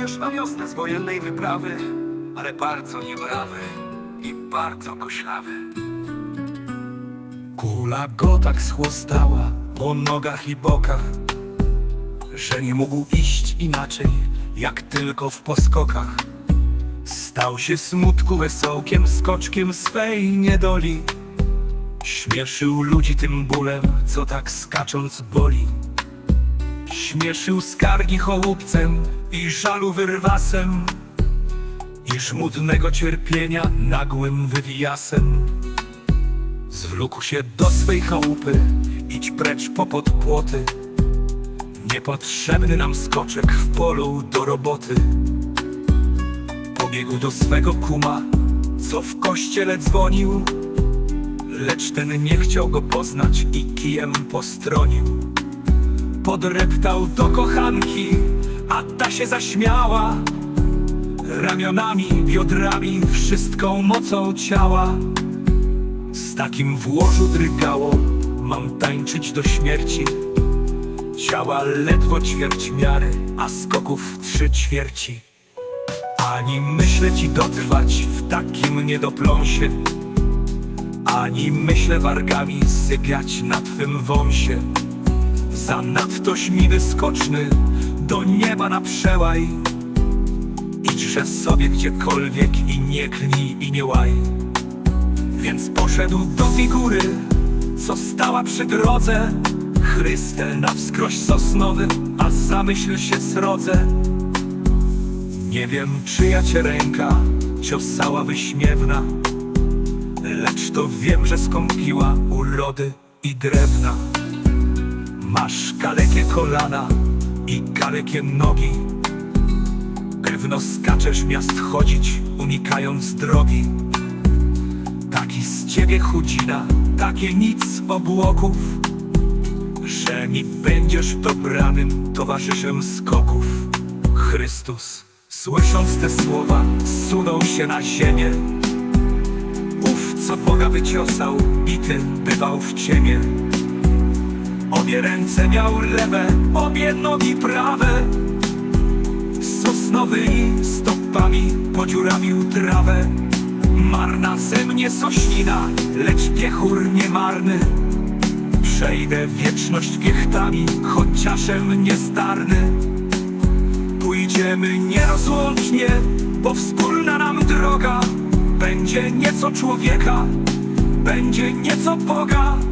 żołnierz na wiosnę z wojennej wyprawy, ale bardzo niebrawy i bardzo koślawy. Kula go tak schłostała po nogach i bokach, że nie mógł iść inaczej, jak tylko w poskokach. Stał się smutku wesołkiem, skoczkiem swej niedoli. Śmieszył ludzi tym bólem, co tak skacząc boli. Śmieszył skargi chołupcem i żalu wyrwasem I żmudnego cierpienia nagłym wywijasem. Zwlókł się do swej chałupy, idź precz popod płoty Niepotrzebny nam skoczek w polu do roboty. Pobiegł do swego kuma, co w kościele dzwonił Lecz ten nie chciał go poznać i kijem postronił Podreptał do kochanki, a ta się zaśmiała. Ramionami, biodrami, wszystką mocą ciała. Z takim w łożu drgało, mam tańczyć do śmierci. Ciała ledwo ćwierć miary, a skoków trzy ćwierci. Ani myślę ci dotrwać w takim niedopląsie. Ani myślę wargami sypiać na twym wąsie Zanadto śmiły skoczny do nieba na przełaj. Idźże sobie gdziekolwiek i nie klnij i nie łaj. Więc poszedł do figury, co stała przy drodze. Chryste na wskroś sosnowy, a zamyśl się srodze. Nie wiem czyja cię ręka ciosała wyśmiewna Lecz to wiem, że skąpiła urody i drewna Masz kalekie kolana i kalekie nogi. Pewno skaczesz miast chodzić, unikając drogi. Taki z ciebie chudzina, takie nic obłoków Że mi będziesz dobranym towarzyszem skoków. Chrystus, słysząc te słowa, sunął się na ziemię. Ów, co Boga wyciosał, bity bywał w ciemię Obie ręce miał lewe, obie nogi prawe. Sosnowymi stopami podziurawił trawę. Marna ze mnie sośnina, lecz piechur niemarny. Przejdę wieczność piechtami, chociażem niezdarny. Pójdziemy nierozłącznie, bo wspólna nam droga. Będzie nieco człowieka, będzie nieco Boga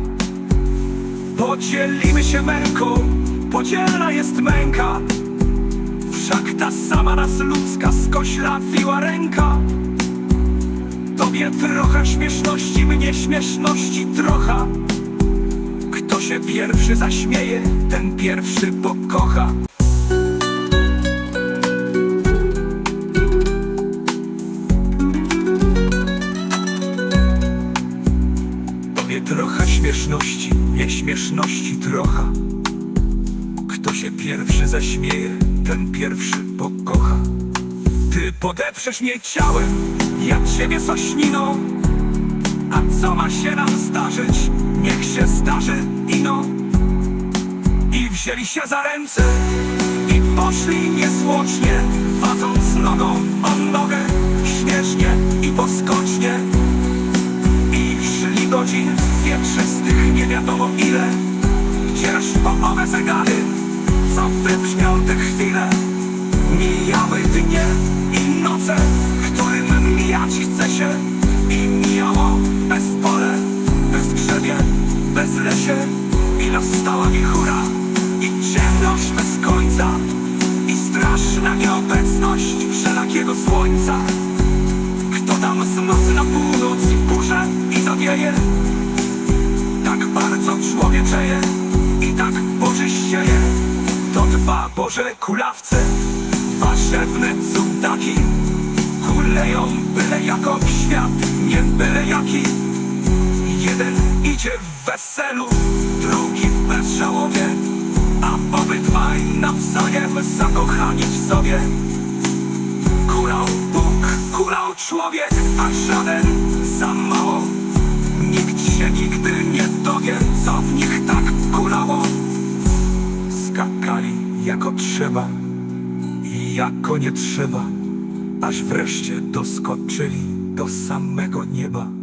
Podzielimy się męką, podzielna jest męka. Wszak ta sama nas ludzka skoślawiła ręka. Tobie trochę śmieszności, mnie śmieszności trochę Kto się pierwszy zaśmieje, ten pierwszy pokocha. Tobie trochę śmieszności, nie śmieszności trochę Kto się pierwszy zaśmieje, ten pierwszy pokocha. Ty podeprzesz mnie ciałem, ja ciebie sośniną. A co ma się nam zdarzyć, niech się zdarzy ino. I wzięli się za ręce i poszli niezwłocznie Wadząc nogą o nogę, śmiesznie i poskocznie wybrzmiał te chwile Mijały dnie i noce, którym mijać chce się I mijało bez pole, bez grzewie, bez lesie. I nastała wichura i ciemność bez końca I straszna nieobecność wszelakiego słońca. Kto tam zmasy na Boże kulawce, warzewne cudaki Kuleją byle jako w świat, nie byle jaki. Jeden idzie w weselu, drugi w bezżałowie A obydwaj nawzajem zakochani w sobie. Kulał Bóg, kulał człowiek, a żaden za mało nie trzeba, aż wreszcie doskoczyli do samego nieba.